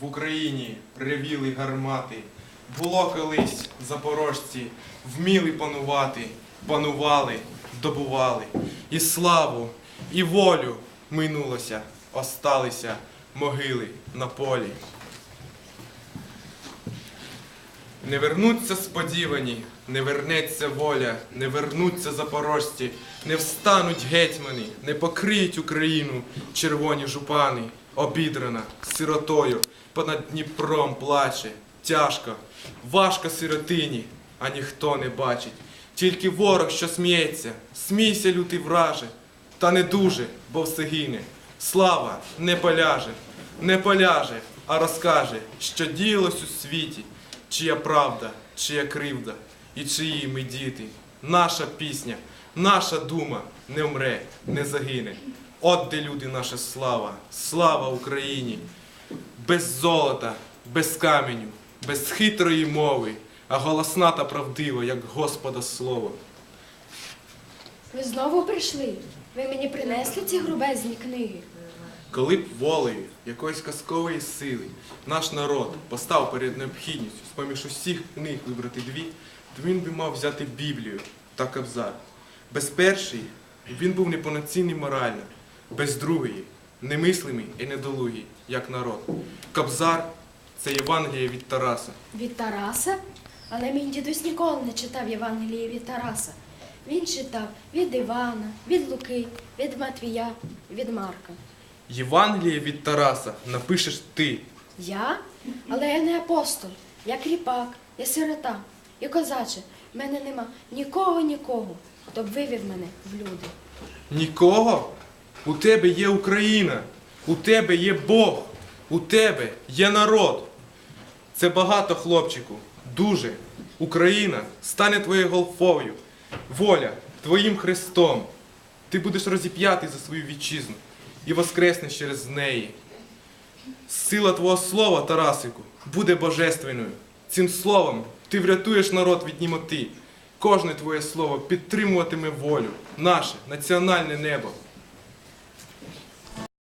в Україні ревіли гармати. Було колись запорожці, вміли панувати, панували, добували. І славу, і волю минулося, осталися могили на полі. Не вернуться сподівані, не вернеться воля, не вернуться запорожці, не встануть гетьмани, не покриють Україну червоні жупани, обідрана сиротою, понад Дніпром плаче, тяжко, важко сиротині, а ніхто не бачить. Тільки ворог, що сміється, смійся, лютий враже, та не дуже, бо все гине. Слава не поляже, не поляже, а розкаже, що діялось у світі, чия правда, чия кривда і чиї ми діти. Наша пісня, наша дума не вмре, не загине. От де люди наша слава, слава Україні, без золота, без каменю, без хитрої мови, а голосна та правдива, як Господа слово. Ви знову прийшли. Ви мені принесли ці грубезні книги. Коли б волею якоїсь казкової сили наш народ постав перед необхідністю з-поміж усіх книг вибрати дві, то він би мав взяти Біблію та Кобзар. Без першої він був неповноцінний морально, без другої немислимий і недолугий, як народ. Кобзар це Євангеліє від Тараса. Від Тараса? Але мій дідусь ніколи не читав Євангеліє від Тараса. Він читав від Івана, від Луки, від Матвія, від Марка. Євангеліє від Тараса напишеш ти. Я? Але я не апостол, я кріпак, я сирота. І козаче, в мене нема нікого, нікого, хто б вивів мене в люди. Нікого? У тебе є Україна, у тебе є Бог, у тебе є народ. Це багато, хлопчику, дуже. Україна стане твоєю голфою, воля твоїм хрестом. Ти будеш розіп'ятий за свою вітчизну і воскреснеш через неї. Сила твого слова, Тарасику, буде божественною. Цим словом ти врятуєш народ від німоти. Кожне твоє слово підтримуватиме волю, наше національне небо.